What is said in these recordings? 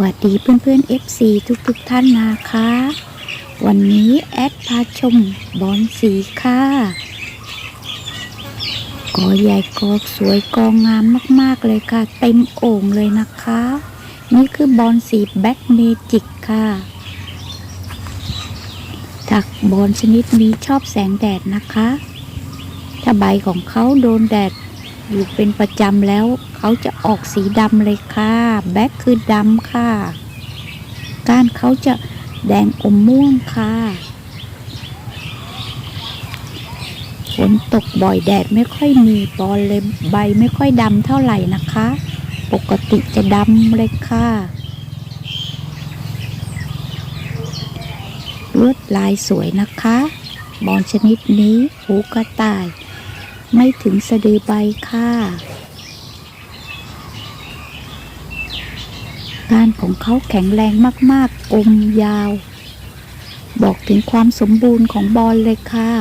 วัสดีเพื่อนๆ FC ทุกๆทท่านนะคะ วันนี้แอดพาชมบอลสีค่ะกอใหญ่กอสวยกองงามมากๆเลยค่ะ เต็มโอ่งเลยนะคะ นี่คือบอลสีแบ็กเมจิกค่ะถักบอลชนิดนี้ชอบแสงแดดนะคะ ถ้าใบของเขาโดนแดด อยู่เป็นประจำแล้วเขาจะออกสีดำเลยค่ะ แบ็คคือดำค่ะ ก้านเขาจะแดงอมม่วงค่ะฝนตกบ่อยแดดไม่ค่อยมีบอลเลยใบไม่ค่อยดำเท่าไหร่นะคะ ปกติจะดำเลยค่ะลวดลายสวยนะคะ บอลชนิดนี้หูกระต่าย ไม่ถึงสะดือใบค่ะ การของเขาแข็งแรงมากๆ อมยาว บอกถึงความสมบูรณ์ของบอลเลยค่ะ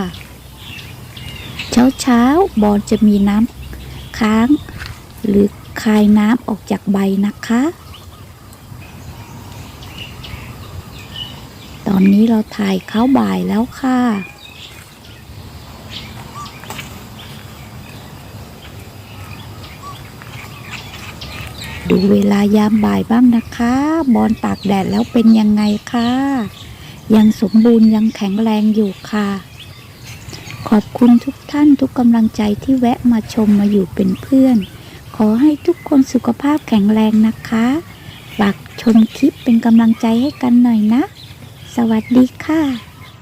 เช้าเช้าๆบอลจะมีน้ำค้าง หรือคายน้ำออกจากใบนะคะ ตอนนี้เราถ่ายเข้าบ่ายแล้วค่ะ ดูเวลายามบ่ายบ้างนะคะ บอลตากแดดแล้วเป็นยังไงคะยังสมบูรณ์ยังแข็งแรงอยู่ค่ะ ขอบคุณทุกท่านทุกกำลังใจที่แวะมาชมมาอยู่เป็นเพื่อน ขอให้ทุกคนสุขภาพแข็งแรงนะคะฝากชมคลิปเป็นกำลังใจให้กันหน่อยนะ สวัสดีค่ะ